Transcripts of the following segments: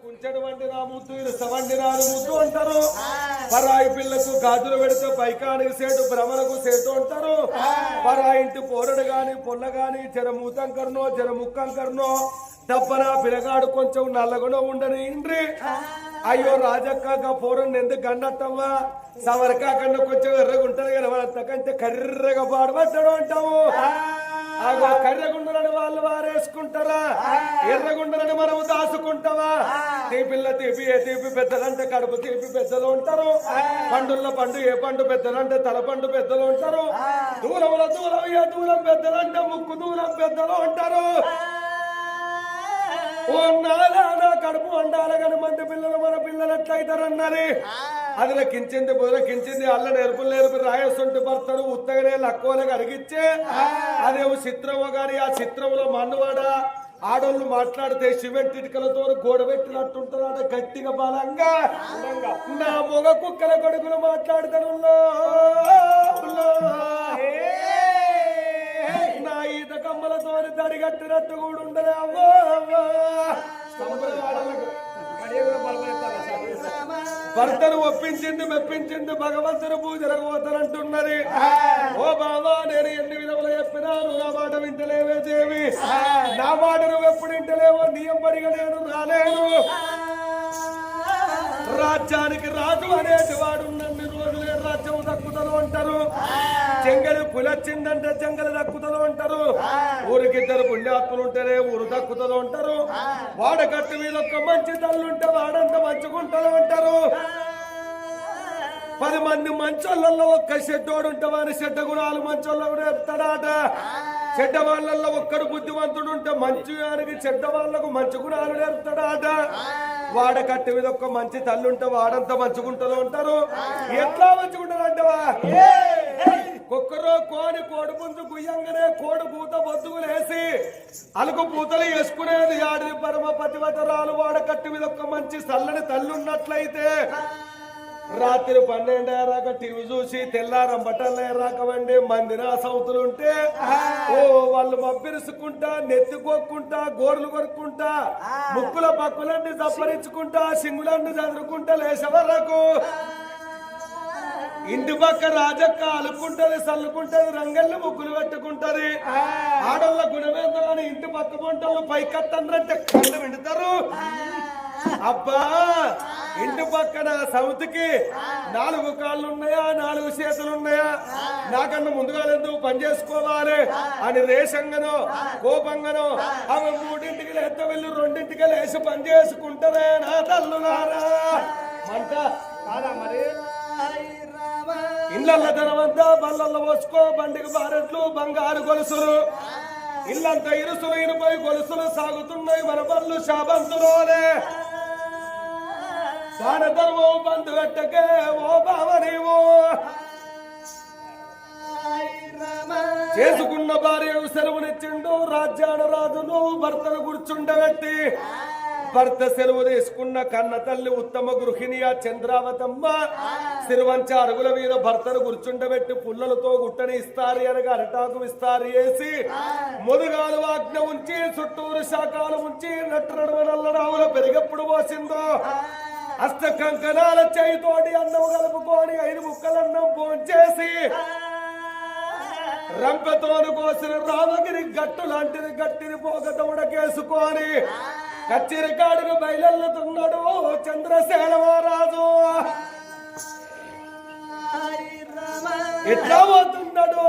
కుంచెడు వండి నా ముద్దు ఇరుస వండి నాను ముద్దు అంటారు. పరాయి పిల్లకు గాజులు పెడితే పైకానికి సేటు భ్రమలకు సేటు అంటారు. పరాయి ఇంటి పోరడు గాని పొల్ల గాని జర మూతంకర్నో జర ముక్కంకర్నో తప్పన పిల్లగాడు కొంచెం నల్లగున ఉండని ఇండ్రి. అయ్యో రాజక్క పోరని ఎందుకు గండట్టమ్మా సవరకా కన్నా కొంచెం ఎర్రగా ఉంటది కదా వాళ్ళంతకంటే కర్రగా పాడుపడ్డాడు అంటాము కర్రగుండలని వాళ్ళు వారేసుకుంటారా? ఎర్రగుండలని మనం దాచుకుంటావా తీపిల్ల తీపి ఏ తీపి పెద్దలంటే కడుపు తీపి పెద్దలు ఉంటారు. పండుల పండు ఏ పండు పెద్దలంటే తల పండు పెద్దలు ఉంటారు. దూరంలో దూరం ఏ దూరం పెద్దలంటే ముక్కు దూరం పెద్దలు ఉంటారు. కడుపు అండాల కానీ మంది పిల్లలు మన పిల్లలు ఎట్లయితారన్నది? అది కించింది బుదరకించింది అల్ల నేర్పులు నేర్పి రాయసొంటి భర్తను ఉత్తగనే లక్కువలకు అడిగిచ్చే అదేమో చిత్రము గాని ఆ చిత్రంలో మన్నువాడ. ఆడోళ్ళు మాట్లాడితే సిమెంట్ ఇటుకలతో గోడ పెట్టినట్టుంటారట గట్టిగా బలంగా. నా మొగ కుక్కల కొడుకులు మాట్లాడతారు నా ఈత కమ్మలతో తడిగట్టినట్టు కూడా ఉండదు అవ్వో అవ్వో భర్తను ఒప్పించింది మెప్పించింది భగవంతుని పూజ జరగబోతానంటున్నది ఓ బాబా నేను ఎన్ని విధములు చెప్పినాను? నా మాట వింటలేవే దేవి. నా మాట నువ్వు ఎప్పుడు వింటలేవో నీ ఎంబడిగా నేను రాలేను. రాజ్యానికి రాజు అనేటి వాడు నన్ను రోజులే రాజ్యం దక్కుతలు అంటారు. చెంగలి పులొచ్చిందంటే చెంగలి దక్కుతలు అంటారు. ఊరికిద్దరు పుణ్యాత్ములు ఉంటేనే ఊరు దక్కుతలు అంటారు. వాడకట్టు మీద ఒక్క మంచి తల్లుంటే వాడంత మంచుకుంటలు అంటారు. పది మంది మంచోళ్ళల్లో ఒక్క చెడ్డోడు ఉంటే వారి చెడ్డ గుణాలు మంచోళ్ళు కూడా చెప్తాడాట చెడ్డ వాళ్ళల్లో ఒక్కడు బుద్ధివంతుడు ఉంటే మంచి వారికి చెడ్డ వాళ్ళకు మంచి గుణాలు నేర్పుతాడాట. వాడ కట్టి మీద ఒక్క మంచి తల్లి ఉంటే వాడంతా మంచుకుంటూ ఉంటారు ఎట్లా మంచుకుంటారు అంటవా కోడి కోడి పుంజు గుయ్యంగానే కోడి పూత బొద్దుగులేసి అలుగు పూతలు వేసుకునేది ఆడిని పరమ పతివతరాలు వాడ కట్టి మీద ఒక మంచి చల్లని తల్లి ఉన్నట్లయితే రాత్రి పన్నెండు అయ్యాక టీవీ చూసి తెల్లారం బట్టలు రాకవండి మందిన సౌతులు ఉంటే ఓ వాళ్ళు మబ్బిరుసుకుంటా నెత్తికొక్కుంటా గోర్లు కొరుక్కుంటా ముక్కుల పక్కులన్నీ దప్పరించుకుంటా సింగులన్నీ చదువుకుంటా వరకు ఇంటి పక్క రాజక్క అలుకుంటది సల్లుకుంటది రంగల్ని ముగ్గులు పెట్టుకుంటది. ఆడళ్ళ గుణమేందో అని ఇంటి పక్క పొంటలు పైకత్తండ్రంటే కళ్ళు వింటారు అబ్బా ఇంటి పక్కన సౌతికి నాలుగు కాళ్ళు ఉన్నాయా నాలుగు చేతులు ఉన్నాయా నాకన్నా ముందుగా ఎందుకు పని చేసుకోవాలి? అని రేషంగానో కోపంగానో ఆమె మూడింటికి లేత వెళ్ళి రెండింటికి లేచి పని చేసుకుంటదే నా తల్లులారా. మంట కాదా మరి? ఇళ్ళ ధనమంతా బళ్ళల్లో పోసుకో బండికి బారెట్లు బంగారు గొలుసులు. ఇల్లంతా ఇరుసులు ఇనుపై గొలుసులు సాగుతున్నాయి మన బళ్ళు శాబంతులోనే సానధర్మో బంధు పెట్టకే ఓ బావ నీవు చేసుకున్న భార్య సెలవునిచ్చిండు రాజ్యాన రాజును భర్తను కూర్చుండబెట్టి. భర్త సెలవు తీసుకున్న కన్న తల్లి ఉత్తమ గృహిణి ఆ చంద్రావతమ్మ. సిరివంచ అరుగుల మీద భర్తను కూర్చుండబెట్టి పుల్లలతో గుట్టని ఇస్తారు అనగా అరటాకు విస్తారు వేసి ముదుగాలు ఆజ్ఞ ఉంచి చుట్టూరు శాఖలు ఉంచి నట్టు నడుమ పెరిగెప్పుడు పోసిందో. అష్ట కంకణాల చేయితోటి అన్నం కలుపుకొని ఐదు ముక్కలన్నం పోంచేసి రంపతోను కోసిన రామగిరి గట్టు లాంటిది గట్టిని పోగట ఉడకేసుకొని కచ్చిరి కాడుకు బయలుతున్నాడు మహారాజు ఎట్లా పోతున్నాడు?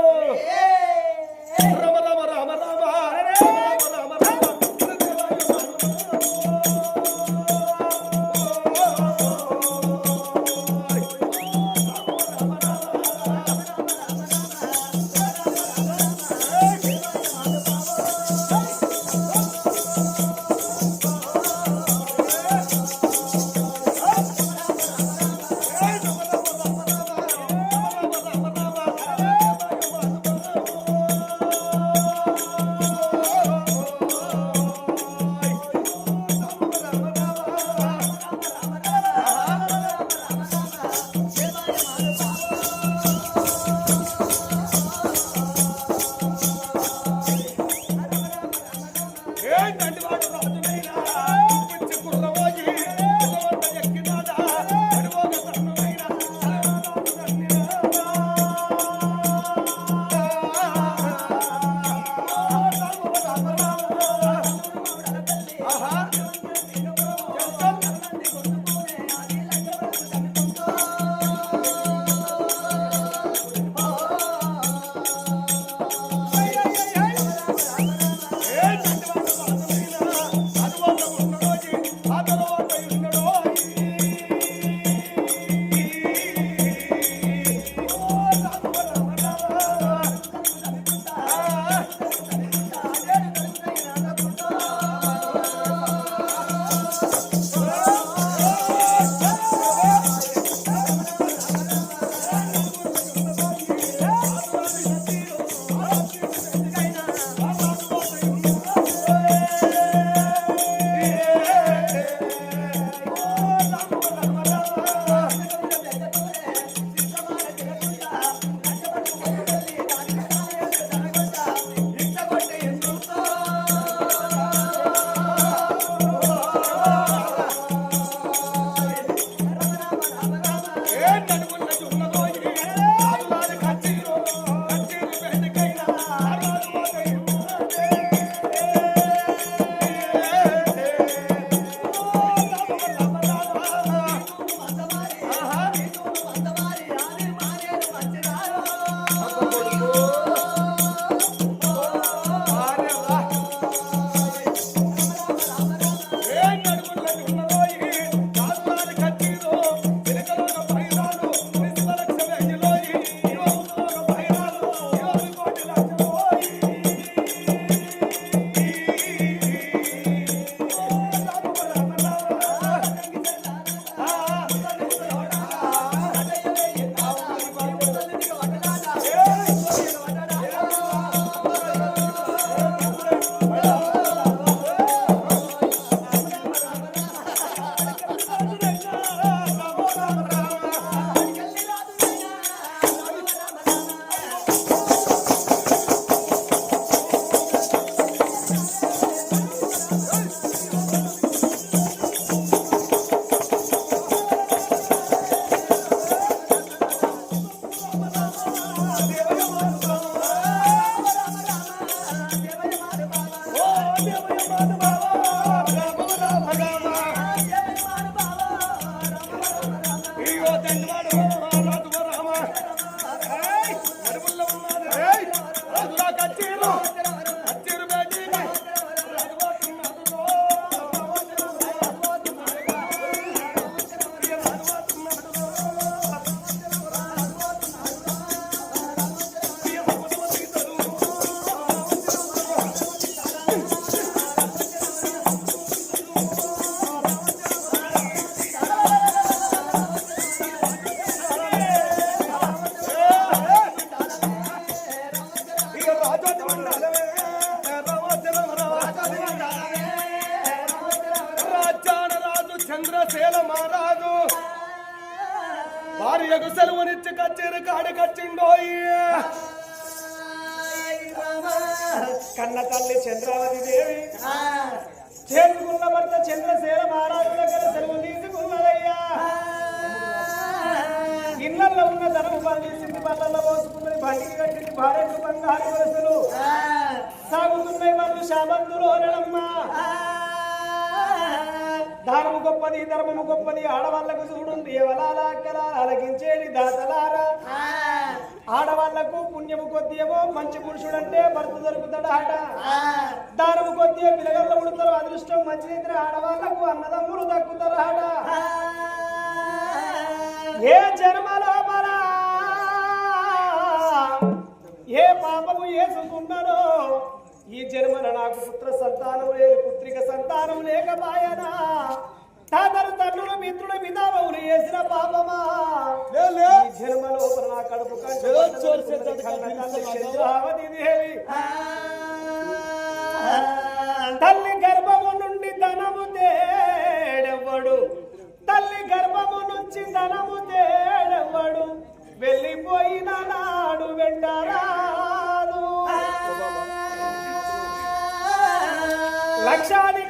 చంద్రశేల మహారాజు. భార్యకు సెలవునిచ్చి కచ్చేరు కాడి కచ్చిండోయి కన్న తల్లి చంద్రావతి దేవి. చేరుకున్న భర్త చంద్రశేల మహారాజు. పోసుకున్నది బండికి భార్యకు బంగారు వలసలు సాగుతున్నాయి వాళ్ళు శాబంతులు ఓరడమ్మా దానము గొప్పది ధర్మము గొప్పది ఆడవాళ్ళకు చూడుంది ఎవలాలా అక్కలాల అలగించేది దాతలారా. ఆడవాళ్ళకు పుణ్యము కొద్దియేమో మంచి పురుషుడంటే భర్త దొరుకుతాడు ఆట దారము కొద్ది పిల్లగల్లో ఉడతారు అదృష్టం మంచి నిద్ర ఆడవాళ్ళకు అన్నదమ్ములు దక్కుతారు ఆట ఏ జన్మ ఏ పాపము వేసుకున్నానో ఈ జన్మన నాకు పుత్ర సంతానం లేదు పుత్రిక సంతానం లేకపాయనా? తాతరు తండ్రులు మిత్రుడు మిదామవులు వేసిన పాపమా? ఈ జన్మ లోపల నా కడుపు తల్లి గర్భము నుండి ధనము తేడెవ్వడు. తల్లి గర్భము నుంచి ధనము తేడెవ్వడు. వెళ్ళిపోయిన నాడు వెంటరాదు లక్షాధికారైన